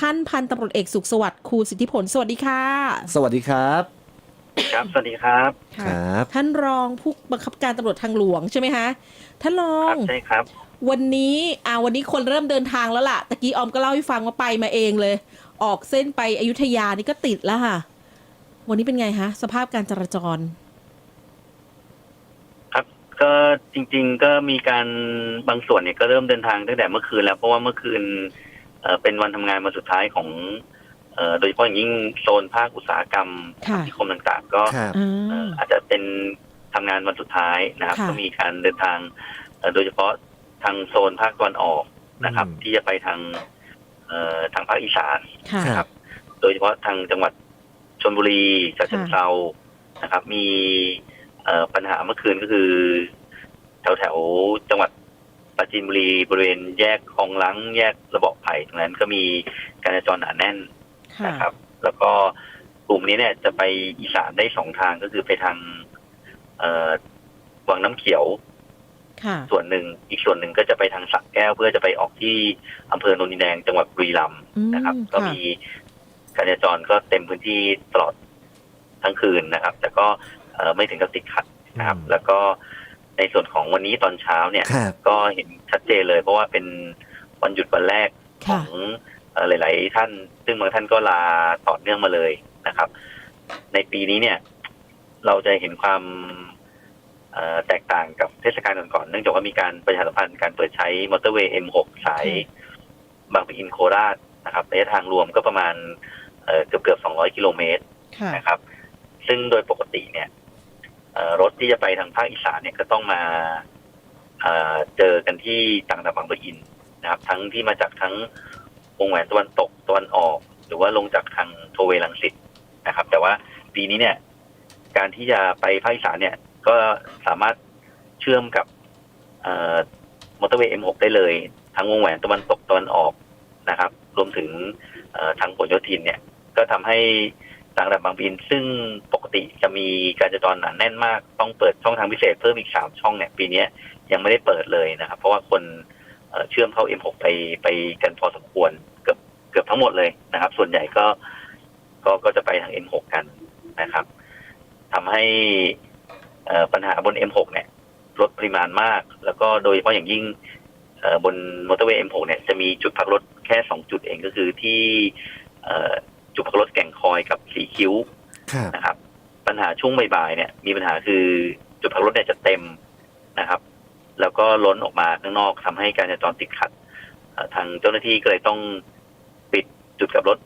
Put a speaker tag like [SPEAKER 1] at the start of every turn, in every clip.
[SPEAKER 1] ท่านพันตำรวจเอกสุขสวัสดิ์ครูสิทธิผล สวัสดีค่ะ
[SPEAKER 2] สวัสดีครับ
[SPEAKER 3] ครับ สวัสดีครับ
[SPEAKER 1] ค่ะ
[SPEAKER 2] ครับ
[SPEAKER 1] ท่านรองผู้บังคับการตำรวจทางหลวงใช่ไหมคะท่านรอ
[SPEAKER 3] ครั
[SPEAKER 1] ง
[SPEAKER 3] บใช่ครับ
[SPEAKER 1] วันนี้อ่าวันนี้คนเริ่มเดินทางแล้วล่ะตะกี้ออมก็เล่าให้ฟังว่าไปมาเองเลย ออกเส้นไปอยุธยานี่ก็ติดแล้วค่ะ วันนี้เป็นไงคะสภาพการจราจร
[SPEAKER 3] ครับ ก็จริง ๆ ก็มีการบางส่วนเนี่ยก็เริ่มเดินทางตั้งแต่เมื่อคืนแล้ว เพราะว่าเมื่อคืน เอ่อเป็นวันทำงานวันสุดท้ายของเอ่อโดยเฉพาะอย่างยิ่งโซนภาคอุตสาหกรรม
[SPEAKER 1] ค่ะ
[SPEAKER 3] นิคมต่างๆ ก็
[SPEAKER 2] ครับ
[SPEAKER 1] อ่
[SPEAKER 3] เอ่อาอาจจะเป็นทำงานวันสุดท้ายนะครับ
[SPEAKER 1] ค่ะ
[SPEAKER 3] ก็มีการเดินทางเอ่อโดยเฉพาะทางโซนภาคตะวันออกนะครับ
[SPEAKER 2] อืม
[SPEAKER 3] ที่จะไปทางเอ่อทางภาคอีสาน
[SPEAKER 1] ค่ะ
[SPEAKER 2] ครับ
[SPEAKER 3] โดยเฉพาะทางจังหวัดชลบุรีฉะเชิงเทรานะครับ มีเอ่อปัญหาเมื่อคืนก็คือ แถวแถวๆจังหวัด ปราจีนบุรีบริเวณแยกคลองลังแยกระเบอกไผ่ตรงนั้นก็มีการจราจรหนาแน่น
[SPEAKER 1] ค่ะ
[SPEAKER 3] นะครับ แล้วก็กลุ่มนี้เนี่ยจะไปอีสานได้สองทางก็คือไปทางเอ่อวังน้ำเขียว
[SPEAKER 1] ค่ะ
[SPEAKER 3] ส่วนหนึ่งอีกส่วนหนึ่งก็จะไปทางสักแก้วเพื่อจะไปออกที่อำเภอโนนดินแดงจังหวัดบุรีรัมย์
[SPEAKER 1] อืม
[SPEAKER 3] นะครับ ก็
[SPEAKER 1] ค่ะ
[SPEAKER 3] มีการจราจรก็เต็มพื้นที่ตลอดทั้งคืนนะครับ แต่ก็เอ่อไม่ถึงกับติดขัดนะครับ
[SPEAKER 2] อืม
[SPEAKER 3] แล้วก็ ในส่วนของวันนี้ตอนเช้าเนี่ย
[SPEAKER 2] ครับ
[SPEAKER 3] ก็เห็นชัดเจนเลย เพราะว่าเป็นวันหยุดวันแรกข
[SPEAKER 1] ค่ะ
[SPEAKER 3] องเอ่อหลาย ๆ ท่าน ซึ่งบางท่านก็ลาต่อเนื่องมาเลยนะครับ ในปีนี้เนี่ย เราจะเห็นความเอ่อแตกต่างกับเทศกาลก่อนๆเนื่องจากว่ามีการประชาสัมพันธ์การเปิดใช้มอเตอร์เวย์ M6 สายบางปะอินโคราชนะครับระยะทางรวมก็ประมาณเอ่อเกือบเกือบๆ200 กิโลเมตร
[SPEAKER 1] ค่ะ
[SPEAKER 3] นะครับ ซึ่งโดยปกติเนี่ยเอ่อ รถที่จะไปทางภาคอีสานเนี่ยก็ต้องมาเจอกันที่ต่างระบางปะอินนะครับ ทั้งที่มาจากทั้งวงแหวนตะวันตกตะวันออก หรือว่าลงจากทางโทเวลังสิตนะครับ แต่ว่าปีนี้เนี่ย การที่จะไปภาคอีสานเนี่ย ก็สามารถเชื่อมกับมอเตอร์เวย์ M6 ได้เลย ทั้งวงแหวนตะวันตกตะวันออกนะครับ รวมถึงทางผลโยธินเนี่ย ก็ทำให้ ต่างระดับบางปะอิน ซึ่งปกติจะมีการจราจรหนาแน่นมาก ต้องเปิดช่องทางพิเศษเพิ่มอีกสามช่องเนี่ยปีนี้ยังไม่ได้เปิดเลยนะครับ เพราะว่าคนเชื่อมเข้า M6 ไปไปกันพอสมควรเกือบเกือบทั้งหมดเลยนะครับ ส่วนใหญ่ก็ก็ก็จะไปทาง M6 กันนะครับทำให้ปัญหาบน M6 เนี่ยลดปริมาณมาก แล้วก็โดยเฉพาะอย่างยิ่งบนมอเตอร์เวย์ M6 เนี่ยจะมีจุดพักรถแค่สองจุดเองก็คือที่ จุดพักรถแก่งคอยกับสีคิ้ว
[SPEAKER 2] ครับ
[SPEAKER 3] นะครับ ปัญหาช่วงบ่ายๆเนี่ย มีปัญหาคือจุดพักรถเนี่ยจะเต็มนะครับ แล้วก็ล้นออกมาข้างนอกทำให้การจราจรติดขัดเอ่อทางเจ้าหน้าที่ก็เลยต้องปิดจุดกลับรถ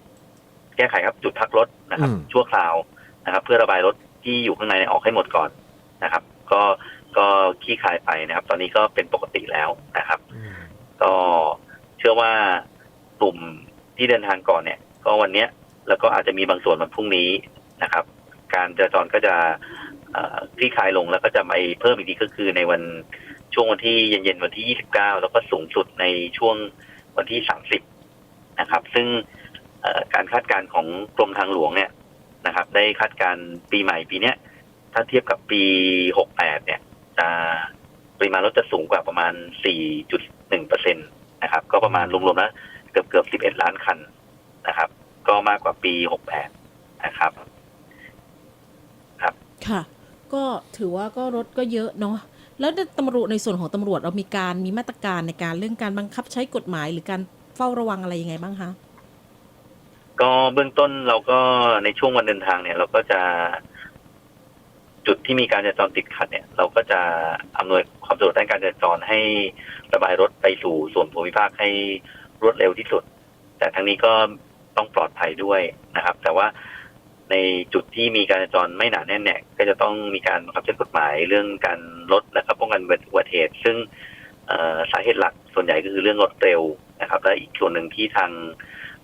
[SPEAKER 3] แก้ไขครับ จุดพักรถนะครับ
[SPEAKER 2] อืม
[SPEAKER 3] ชั่วคราวนะครับ เพื่อระบายรถที่อยู่ข้างในเนี่ยออกให้หมดก่อนนะครับ ก็ก็ขี้คายไปนะครับ ตอนนี้ก็เป็นปกติแล้วนะครับ
[SPEAKER 2] อืม
[SPEAKER 3] ก็เชื่อว่ากลุ่มที่เดินทางก่อนเนี่ย ก็วันเนี้ย แล้วก็อาจจะมีบางส่วนวันพรุ่งนี้นะครับ การจราจรก็จะคลี่คลายลงแล้วก็จะไปเพิ่มอีกทีก็คือในวันช่วงวันที่เย็นๆวันที่ 29 แล้วก็สูงสุดในช่วงวันที่ 30 นะครับ ซึ่งการคาดการณ์ของกรมทางหลวงเนี่ยนะครับ ได้คาดการณ์ปีใหม่ปีเนี้ยถ้าเทียบกับปี 68 เนี่ยจะปริมาณรถจะสูงกว่าประมาณ 4.1เปอร์เซ็นตนะครับ ก็ประมาณรวมๆแล้วเกือบเกือบ 11 ล้านคันนะครับ ก็มากกว่าปี 68 นะครับ
[SPEAKER 1] ค่ะ ก็ถือว่าก็รถก็เยอะเนาะ แล้วตำรวจในส่วนของตำรวจเรามีการมีมาตรการในการเรื่องการบังคับใช้กฎหมายหรือการเฝ้าระวังอะไรยังไงบ้างคะ
[SPEAKER 3] ก็เบื้องต้นเราก็ในช่วงวันเดินทางเนี่ย เราก็จะ จุดที่มีการจราจรติดขัดเนี่ย เราก็จะอำนวยความสะดวกด้านการจราจรให้ระบายรถไปสู่ส่วนภูมิภาคให้รวดเร็วที่สุด แต่ทั้งนี้ก็ ต้องปลอดภัยด้วยนะครับ แต่ว่าในจุดที่มีการจราจรไม่หนาแน่นเนี่ยก็จะต้องมีการบังคับใช้กฎหมายเรื่องการลดและก็ป้องกันอุบัติเหตุ ซึ่งสาเหตุหลักส่วนใหญ่ก็คือเรื่องรถเร็วนะครับ และอีกส่วนหนึ่งที่ทาง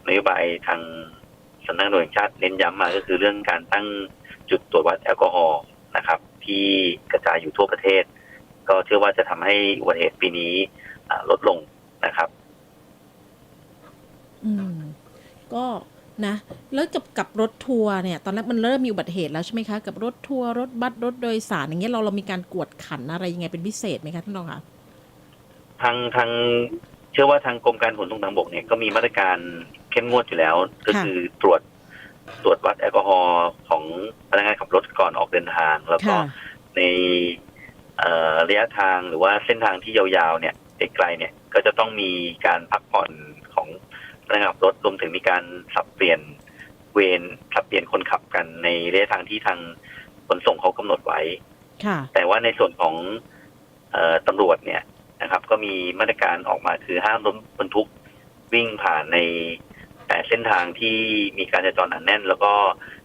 [SPEAKER 3] นโยบายทางสำนักงานตำรวจแห่งชาติเน้นย้ำมาก็คือเรื่องการตั้งจุดตรวจวัดแอลกอฮอล์นะครับ ที่กระจายอยู่ทั่วประเทศ ก็เชื่อว่าจะทำให้อุบัติเหตุปีนี้ลดลงนะครับ
[SPEAKER 1] อืม ก็นะแล้วกับกับรถทัวร์เนี่ยตอนแรกมันเริ่มมีอุบัติเหตุแล้วใช่ไหมคะกับรถทัวร์รถบัสรถโดยสารอย่างเงี้ยเราเรามีการกวดขันอะไรยังไงเป็นพิเศษไหมคะท่านรองคะ
[SPEAKER 3] ทางทางเชื่อว่าทางกรมการขนส่งทางบกเนี่ยก็มีมาตรการเข้มงวดอยู่แล้ว ก็คือตรวจตรวจวัดแอลกอฮอล์ของพนักงานขับรถก่อนออกเดินทาง แล้วก็
[SPEAKER 1] ค่ะ
[SPEAKER 3] ในเอ่อระยะทางหรือว่าเส้นทางที่ยาวๆเนี่ยไกลๆเนี่ยก็จะต้องมีการพักผ่อนของพ นักงานขับรถรวมถึงมีการสับเปลี่ยนเวรสับเปลี่ยนคนขับกันในระยะทางที่ทางขนส่งเขากำหนดไว้
[SPEAKER 1] ค่ะ
[SPEAKER 3] แต่ว่าในส่วนของเออตำรวจเนี่ยนะครับ ก็มีมาตรการออกมาคือห้ามรถบรรทุกวิ่งผ่านในแต่เส้นทางที่มีการจราจรหนาแน่น แล้วก็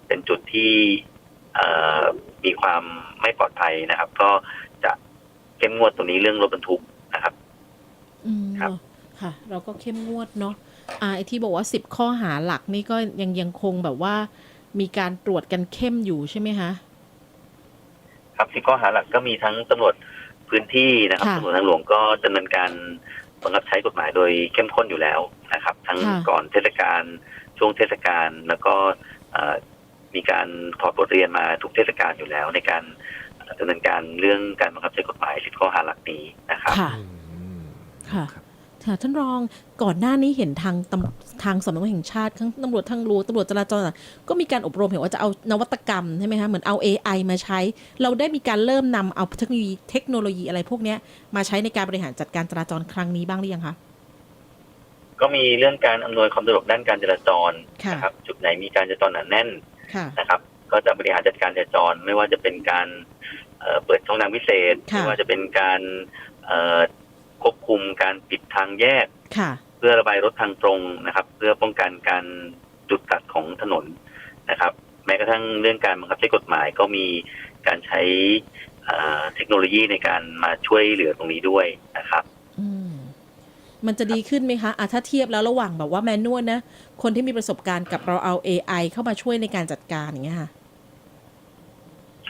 [SPEAKER 3] เป็นจุดที่เอ่อมีความไม่ปลอดภัยนะครับ ก็จะเข้มงวดตรงนี้เรื่องรถบรรทุกนะครับ
[SPEAKER 1] อืม
[SPEAKER 3] ครับ
[SPEAKER 1] ค่ะ เราก็เข้มงวดเนาะ อ่าไอที่บอกว่าสิบข้อหาหลักนี่ก็ยังยังคงแบบว่า มีการตรวจกันเข้มอยู่ใช่ไหมคะ
[SPEAKER 3] ครับที่ข้อหาหลักก็มีทั้งตำรวจพื้นที่นะครับ
[SPEAKER 1] ค่ะ
[SPEAKER 3] ตำรวจทางหลวงก็ดำเนินการบังคับใช้กฎหมายโดยเข้มข้นอยู่แล้วนะครับ ทั้ง
[SPEAKER 1] ค่ะ
[SPEAKER 3] ก่อนเทศกาลช่วงเทศกาลแล้วก็เอ่อมีการถอดบทเรียนมาทุกเทศกาลอยู่แล้ว ในการเอ่อดำเนินการเรื่องการบังคับใช้กฎหมายสิบข้อหาหลักนี้นะครับ
[SPEAKER 1] ค่ะ
[SPEAKER 2] อืม
[SPEAKER 1] ค่ะ
[SPEAKER 2] รับ
[SPEAKER 1] ค่ะท่านรองก่อนหน้านี้เห็นทางตำทางสำนักงานแห่งชาติทั้งตำรวจทางหลวงตำรวจจราจรต่างก็มีการอบรมเห็นว่าจะเอานวัตกรรมใช่ไหมคะเหมือนเอา AI มาใช้ เราได้มีการเริ่มนำเอาเทคโนโลยีเทคโนโลยีอะไรพวกเนี้ยมาใช้ในการบริหารจัดการจราจรครั้งนี้บ้างหรือยังคะ
[SPEAKER 3] ก็มีเรื่องการอำนวยความสะดวกด้านการจราจร
[SPEAKER 1] ค่ะ
[SPEAKER 3] นะครับจุดไหนมีการจราจรหนาแน่น
[SPEAKER 1] ค่ะ
[SPEAKER 3] นะครับ ก็จะบริหารจัดการจราจรไม่ว่าจะเป็นการเอ่อเปิดช่องทางพิเศษ
[SPEAKER 1] ค่ะ
[SPEAKER 3] ไม่ว่าจะเป็นการเอ่อ ควบคุมการปิดทางแยก
[SPEAKER 1] ค่ะ
[SPEAKER 3] เพื่อระบายรถทางตรงนะครับ เพื่อป้องกันการจุดตัดของถนนนะครับ แม้กระทั่งเรื่องการบังคับใช้กฎหมายก็มีการใช้เอ่อเทคโนโลยีในการมาช่วยเหลือตรงนี้ด้วยนะครับ
[SPEAKER 1] อืมมันจะดีขึ้นไหมคะอะถ้าเทียบแล้วระหว่างแบบว่าแมนนวลนะ คนที่มีประสบการณ์กับเราเอา AI เข้ามาช่วยในการจัดการอย่างเงี้ยค่ะ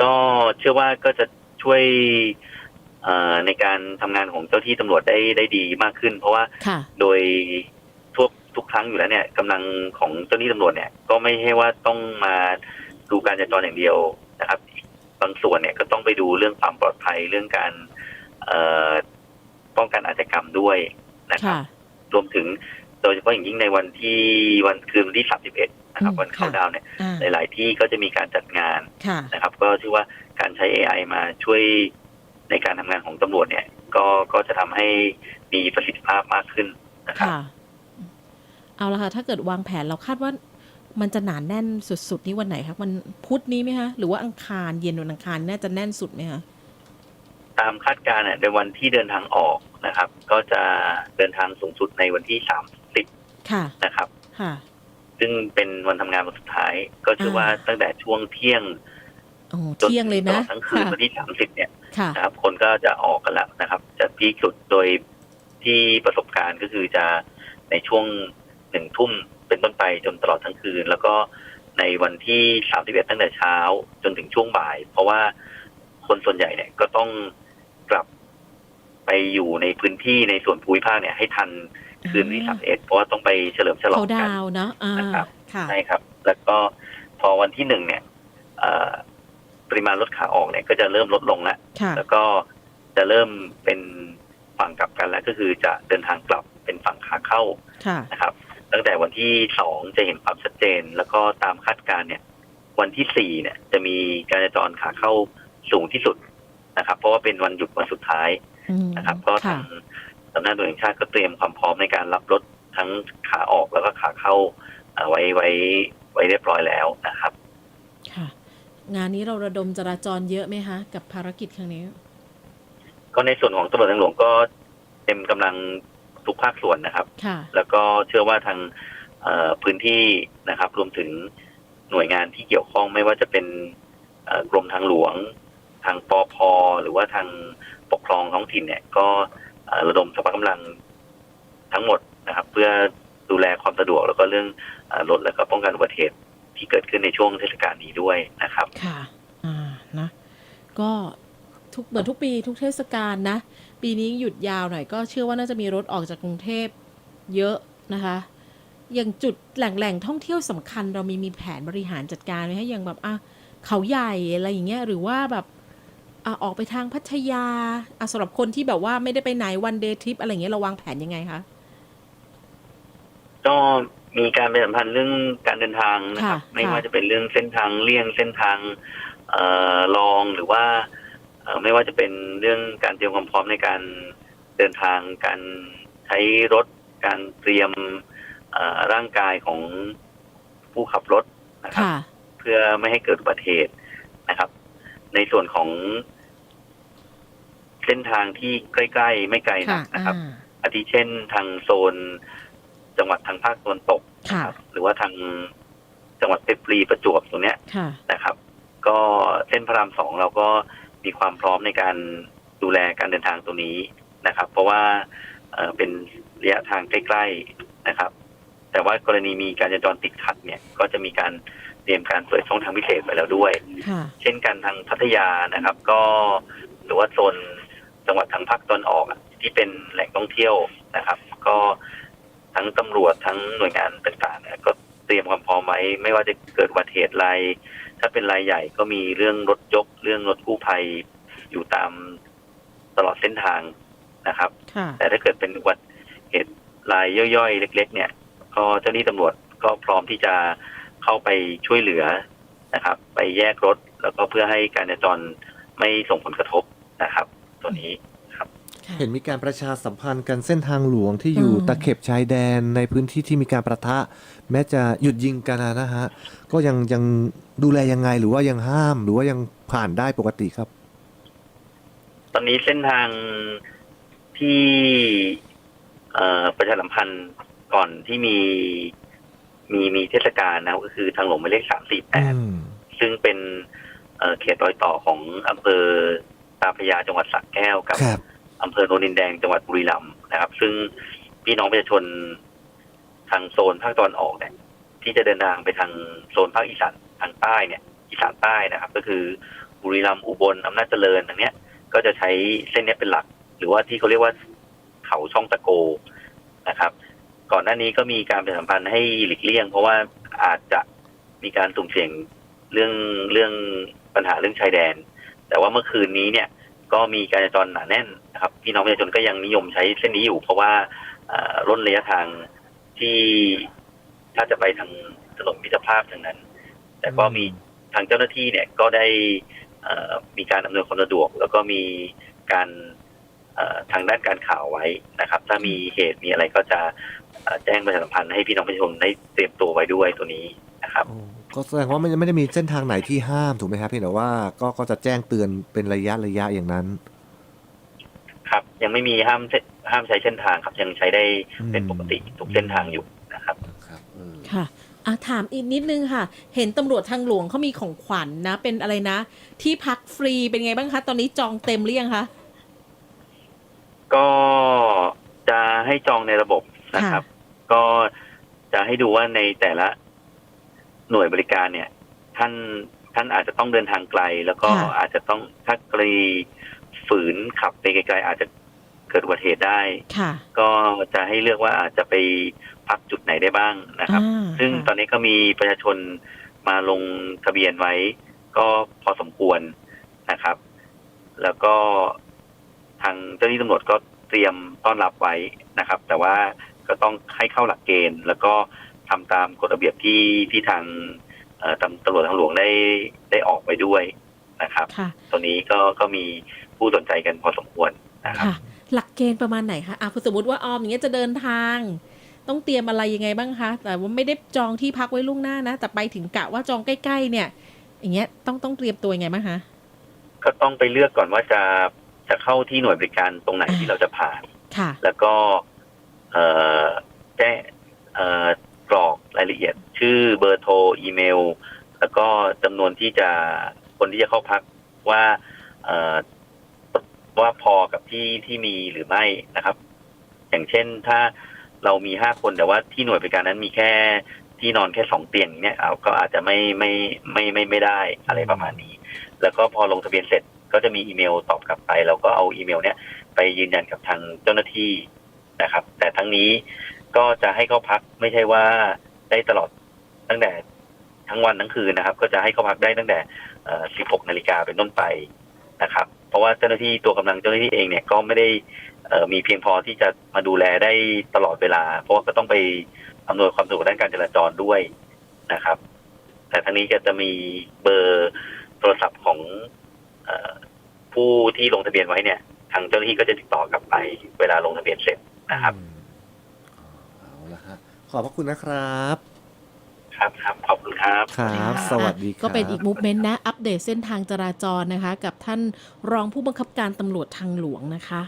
[SPEAKER 3] ก็เชื่อว่าก็จะช่วยเอ่อ ในการทำงานของเจ้าที่ตำรวจได้ได้ดีมากขึ้น เพราะว่า
[SPEAKER 1] ค่ะ
[SPEAKER 3] โดยทุกทุกครั้งอยู่แล้วเนี่ยกำลังของเจ้าหน้าที่ตำรวจเนี่ยก็ไม่ใช่ว่าต้องมาดูการจราจรอย่างเดียวนะครับ บางส่วนเนี่ยก็ต้องไปดูเรื่องความปลอดภัยเรื่องการเอ่อป้องกันอาชญากรรมด้วยนะครับ
[SPEAKER 1] ค่ะ
[SPEAKER 3] รวมถึงโดยเฉพาะอย่างยิ่งในวันที่วันคืนวันที่31นะครับ
[SPEAKER 1] อืม
[SPEAKER 3] วันเข้า
[SPEAKER 1] ค่ะ
[SPEAKER 3] ดาวน์เนี่ย
[SPEAKER 1] อ่า
[SPEAKER 3] หลาย ๆ ที่ก็จะมีการจัดงาน
[SPEAKER 1] ค่ะ
[SPEAKER 3] นะครับ ก็ชื่อว่าการใช้ AI มาช่วย ในการทำงานของตำรวจเนี่ย ก็ก็จะทำให้มีประสิทธิภาพมากขึ้นนะครับ
[SPEAKER 1] ค่ะเอาละค่ะ ถ้าเกิดวางแผนเราคาดว่ามันจะหนานแน่นสุดๆ นี้วันไหนคะมันพุธนี้ไหมคะหรือว่าอังคารเย็นวันอังคารน่าจะแน่นสุดไหมคะ
[SPEAKER 3] ตามคาดการณ์เนี่ยในวันที่เดินทางออกนะครับ ก็จะเดินทางสูงสุดในวันที่30
[SPEAKER 1] ค่ะ
[SPEAKER 3] นะครับ
[SPEAKER 1] ค่ะ
[SPEAKER 3] ซึ่งเป็นวันทำงานวันสุดท้าย ก็เชื่อว่า
[SPEAKER 1] อ่า
[SPEAKER 3] ตั้งแต่ช่วงเที่ยง
[SPEAKER 1] โอ้
[SPEAKER 3] จน
[SPEAKER 1] เที่ยงเลย
[SPEAKER 3] ต
[SPEAKER 1] นะ
[SPEAKER 3] ลอดทั้งคืน
[SPEAKER 1] ค่ะ
[SPEAKER 3] วันที่30เนี่ย
[SPEAKER 1] ค่ะ
[SPEAKER 3] นะครับ คนก็จะออกกันแล้วนะครับ จะพีคสุดโดยที่ประสบการณ์ก็คือจะในช่วงหนึ่งทุ่มเป็นต้นไปจนตลอดทั้งคืน แล้วก็ในวันที่31ตั้งแต่เช้าจนถึงช่วงบ่าย เพราะว่าคนส่วนใหญ่เนี่ยก็ต้องกลับไปอยู่ในพื้นที่ในส่วนภูมิภาคเนี่ยให้ทันคืนที่31เพราะว่าต้องไปเฉลิมฉลอง
[SPEAKER 1] เขา
[SPEAKER 3] กั
[SPEAKER 1] ดาน วน์เนาะอ่า
[SPEAKER 3] นะครับ
[SPEAKER 1] ค่ะ
[SPEAKER 3] ใช่ครับ แล้วก็พอวันที่หนึ่งเนี่ยเอ่อป ริมาณรถขาออกเนี่ยก็จะเริ่มลดลงแล้ว
[SPEAKER 1] ค่ะ
[SPEAKER 3] แล้วก็จะเริ่มเป็นฝั่งกลับกันแล้วก็คือจะเดินทางกลับเป็นฝั่งขาเข้า
[SPEAKER 1] ค่ะ
[SPEAKER 3] นะครับ ตั้งแต่วันที่สองจะเห็นความชัดเจน แล้วก็ตามคาดการณ์เนี่ย วันที่สี่เนี่ย จะมีการจราจรขาเข้าสูงที่สุดนะครับ เพราะว่าเป็นวันหยุดวันสุดท้าย
[SPEAKER 1] อืม
[SPEAKER 3] นะครับ ก็
[SPEAKER 1] ค่ะ
[SPEAKER 3] ทางสำนักงานตำรวจแห่งชาติก็เตรียมความพร้อมในการรับรถทั้งขาออกแล้วก็ขาเข้าเอ่อไว้ไว้ไว้เรียบร้อยแล้วนะครับ
[SPEAKER 1] ค่ะ งานนี้เราระดมจราจรเยอะไหมคะกับภารกิจครั้งนี้
[SPEAKER 3] ก็ในส่วนของตำรวจทางหลวงก็เต็มกำลังทุกภาคส่วนนะครับ
[SPEAKER 1] ค่ะ
[SPEAKER 3] แล้วก็เชื่อว่าทางเอ่อพื้นที่นะครับ รวมถึงหน่วยงานที่เกี่ยวข้องไม่ว่าจะเป็นเอ่อกรมทางหลวง ทางปอพหรือว่าทางปกครองท้องถิ่นเนี่ย ก็เอ่อระดมสรรพกำลังทั้งหมดนะครับ เพื่อดูแลความสะดวกแล้วก็เรื่องเอ่อลดและก็ป้องกันอุบัติเหตุ ที่เกิดขึ้นในช่วงเทศกาลนี้ด้วยนะครับ
[SPEAKER 1] ค่ะ อ่า นะ ก็ทุกเหมือนทุกปีทุกเทศกาลนะ ปีนี้หยุดยาวหน่อยก็เชื่อว่าน่าจะมีรถออกจากกรุงเทพเยอะนะคะ อย่างจุดแหล่งแหล่งท่องเที่ยวสำคัญเรามีมีแผนบริหารจัดการไหมคะอย่างแบบอะเขาใหญ่อะไรอย่างเงี้ยหรือว่าแบบอะออกไปทางพัทยาอะสำหรับคนที่แบบว่าไม่ได้ไปไหนวันเดย์ทริปอะไรอย่างเงี้ยเราวางแผนยังไงคะ
[SPEAKER 3] ก็ มีการประชาสัมพันธ์เรื่องการเดินทางนะครับ
[SPEAKER 1] ค่ะ
[SPEAKER 3] ไม่
[SPEAKER 1] ค่ะ
[SPEAKER 3] ว่าจะเป็นเรื่องเส้นทางเลี่ยงเส้นทางเอ่อรองหรือว่าเอ่อไม่ว่าจะเป็นเรื่องการเตรียมความพร้อมในการเดินทาง การใช้รถ การเตรียมเอ่อร่างกายของผู้ขับรถนะครับ
[SPEAKER 1] ค่ะ
[SPEAKER 3] เพื่อไม่ให้เกิดอุบัติเหตุนะครับ ในส่วนของเส้นทางที่ใกล้ ๆ ไม่ไกลนั
[SPEAKER 1] ค่ะ
[SPEAKER 3] กนะครับ
[SPEAKER 1] อ่า
[SPEAKER 3] อาทิเช่นทางโซน จังหวัดทางภาคตะวันตก
[SPEAKER 1] ค่ะ
[SPEAKER 3] ครับหรือว่าทางจังหวัดเพชรบุรีประจวบตรงเนี้ย
[SPEAKER 1] ค่ะ
[SPEAKER 3] นะครับ ก็เส้นพระรามสองเราก็มีความพร้อมในการดูแลการเดินทางตรงนี้นะครับ เพราะว่าเอ่อเป็นระยะทางใกล้ๆนะครับ แต่ว่ากรณีมีการจราจรติดขัดเนี่ย ก็จะมีการเตรียมการเปิดช่องทางพิเศษไปแล้วด้วย
[SPEAKER 1] ค่ะ
[SPEAKER 3] เช่นกันทางพัทยานะครับ ก็หรือว่าโซนจังหวัดทางภาคตอนออกอะที่เป็นแหล่งท่องเที่ยวนะครับ ก็ ทั้งตำรวจทั้งหน่วยงานต่างๆเนี่ยก็เตรียมความพร้อมไว้ ไม่ว่าจะเกิดอุบัติเหตุรายถ้าเป็นรายใหญ่ก็มีเรื่องรถยก เรื่องรถกู้ภัยอยู่ตามตลอดเส้นทางนะครับ
[SPEAKER 1] ค่ะ
[SPEAKER 3] แต่ถ้าเกิดเป็นอุบัติเหตุรายย่อยๆ เล็ก ๆ เนี่ย ก็เจ้าหน้าที่ตำรวจก็พร้อมที่จะเข้าไปช่วยเหลือนะครับ ไปแยกรถแล้วก็เพื่อให้การจราจรไม่ส่งผลกระทบนะครับ ตัวนี้
[SPEAKER 2] เห็นมีการประชาสัมพันธ์กันเส้นทางหลวงที่อยู่
[SPEAKER 1] อืม
[SPEAKER 2] ตะเข็บชายแดนในพื้นที่ที่มีการประทะ แม้จะหยุดยิงกันนะฮะ ก็ยังยังดูแลยังไงหรือว่ายังห้ามหรือว่ายังผ่านได้ปกติครับ
[SPEAKER 3] ตอนนี้เส้นทางที่เอ่อประชาสัมพันธ์ก่อนที่มีมีมีเทศกาลนะครับก็คือทางหลวงหมายเลขสามสี่แปด
[SPEAKER 2] อืม
[SPEAKER 3] ซึ่งเป็นเอ่อเขตรอยต่อของอำเภอตาพระยาจังหวัดสระแก้วกับ
[SPEAKER 2] ครับ
[SPEAKER 3] อำเภอโนนินแดงจังหวัดบุรีรัมย์นะครับ ซึ่งพี่น้องประชาชนทางโซนภาคตะวันออกเนี่ย ที่จะเดินทางไปทางโซนภาคอีสานทางใต้เนี่ย อีสานใต้นะครับ ก็คือบุรีรัมย์อุบลอำนาจเจริญทางเนี้ย ก็จะใช้เส้นนี้เป็นหลัก หรือว่าที่เขาเรียกว่าเขาช่องตะโกนะครับ ก่อนหน้านี้ก็มีการประชาสัมพันธ์ให้หลีกเลี่ยง เพราะว่าอาจจะมีการสุ่มเสี่ยงเรื่องเรื่องปัญหาเรื่องชายแดน แต่ว่าเมื่อคืนนี้เนี่ย ก็มีการจราจรหนาแน่นนะครับพี่น้องประชาชนก็ยังนิยมใช้เส้นนี้อยู่ เพราะว่าเอ่นระยะทางที่ถ้าจะไปทางถนนมิตรภาพทางนั้น แต่ก็มีทางเจ้าหน้าที่เนี่ยก็ได้มีการอำนวยความสะดวก แล้วก็มีการทางด้านการข่าวไว้นะครับ ถ้ามีเหตุมีอะไรก็จะแจ้งประชาสัมพันธ์ให้พี่น้องประชาชนได้เตรียมตัวไว้ด้วยตัวนี้นะครับ
[SPEAKER 2] ก็แสดงว่ามันไม่ได้มีเส้นทางไหนที่ห้ามถูกไหมครับเพียงแต่ว่าก็ก็จะแจ้งเตือนเป็นระยะระยะอย่างนั้น
[SPEAKER 3] ครับ ยังไม่มีห้ามเส้นห้ามใช้เส้นทางครับ ยังใช้ได้เป็นปกติ
[SPEAKER 2] อืม
[SPEAKER 3] ทุกเส้นทางอยู่นะครับ
[SPEAKER 2] ครับเออ
[SPEAKER 1] ค่ะอะถามอีกนิดนึงค่ะ เห็นตำรวจทางหลวงเขามีของขวัญนะ เป็นอะไรนะ ที่พักฟรีเป็นไงบ้างคะ ตอนนี้จองเต็มหรือยังคะ
[SPEAKER 3] ก็จะให้จองในระบบนะครับ ก็จะให้ดูว่าในแต่ละ หน่วยบริการเนี่ย ท่านท่านอาจจะต้องเดินทางไกล แล้วก็
[SPEAKER 1] ค่ะ
[SPEAKER 3] อาจจะต้องถ้ากรณีฝืนขับไปไกลๆอาจจะเกิดอุบัติเหตุได้
[SPEAKER 1] ค่ะ
[SPEAKER 3] ก็จะให้เลือกว่าอาจจะไปพักจุดไหนได้บ้างนะครับ
[SPEAKER 1] อ่า
[SPEAKER 3] ซึ่งตอนนี้ก็มีประชาชนมาลงทะเบียนไว้ ก็พอสมควรนะครับ แล้วก็ทางเจ้าหน้าที่ตำรวจก็เตรียมต้อนรับไว้นะครับ แต่ว่าก็ต้องให้เข้าหลักเกณฑ์ แล้วก็ ทำตามกฎระเบียบที่ที่ทางเอ่อตำตำรวจทางหลวงได้ได้ออกไว้ด้วยนะครับ
[SPEAKER 1] ค่ะ
[SPEAKER 3] ตัวนี้ก็ก็มีผู้สนใจกันพอสมควรนะครับ
[SPEAKER 1] ค่ะหลักเกณฑ์ประมาณไหนคะอะสมมติว่าออมอย่างเงี้ยจะเดินทาง ต้องเตรียมอะไรยังไงบ้างคะ แต่ว่าไม่ได้จองที่พักไว้ล่วงหน้านะ แต่ไปถึงกะว่าจองใกล้ๆ เนี่ย อย่างเงี้ยต้องต้องเตรียมตัวยังไงบ้างคะ
[SPEAKER 3] ก็ต้องไปเลือกก่อนว่าจะจะเข้าที่หน่วยบริการตรงไหน
[SPEAKER 1] อ่า
[SPEAKER 3] ที่เราจะผ่าน
[SPEAKER 1] ค่ะ
[SPEAKER 3] แล้วก็ เอ่อแจ้งเอ่อ กรอกรายละเอียด ชื่อเบอร์โทรอีเมล แล้วก็จำนวนที่จะคนที่จะเข้าพักว่าเอ่อว่าพอกับที่ที่มีหรือไม่นะครับ อย่างเช่นถ้าเรามีห้าคนแต่ว่าที่หน่วยบริการนั้นมีแค่ที่นอนแค่สองเตียงเนี่ยเอาก็อาจจะไม่ไม่ไม่ไม่ไม่ได้อะไรประมาณนี้ แล้วก็พอลงทะเบียนเสร็จก็จะมีอีเมลตอบกลับไปเราก็เอาอีเมล เนี้ยไปยืนยันกับทางเจ้าหน้าที่นะครับ แต่ทั้งนี้ ก็จะให้เข้าพักไม่ใช่ว่าได้ตลอดตั้งแต่ทั้งวันทั้งคืนนะครับ ก็จะให้เข้าพักได้ตั้งแต่ 16 นาฬิกาเป็นต้นไปนะครับ เพราะว่าเจ้าหน้าที่ตัวกำลังเจ้าหน้าที่เองเนี่ยก็ไม่ได้มีเพียงพอที่จะมาดูแลได้ตลอดเวลา เพราะว่าก็ต้องไปอำนวยความสะดวกด้านการจราจรด้วยนะครับ แต่ทั้งนี้ก็จะมีเบอร์โทรศัพท์ของผู้ที่ลงทะเบียนไว้เนี่ย ทางเจ้าหน้าที่ก็จะติดต่อกลับไปเวลาลงทะเบียนเสร็จนะครับ
[SPEAKER 2] ละฮะขอบพระคุณนะครับ
[SPEAKER 3] ครับครับขอบคุณครับ
[SPEAKER 2] ครับ
[SPEAKER 1] ค่ะ
[SPEAKER 2] สวัสดีครับ
[SPEAKER 1] ก็เป็นอีกมูฟเมนต์นะ อัปเดตเส้นทางจราจรนะคะ กับท่านรองผู้บังคับการตำรวจทางหลวงนะคะ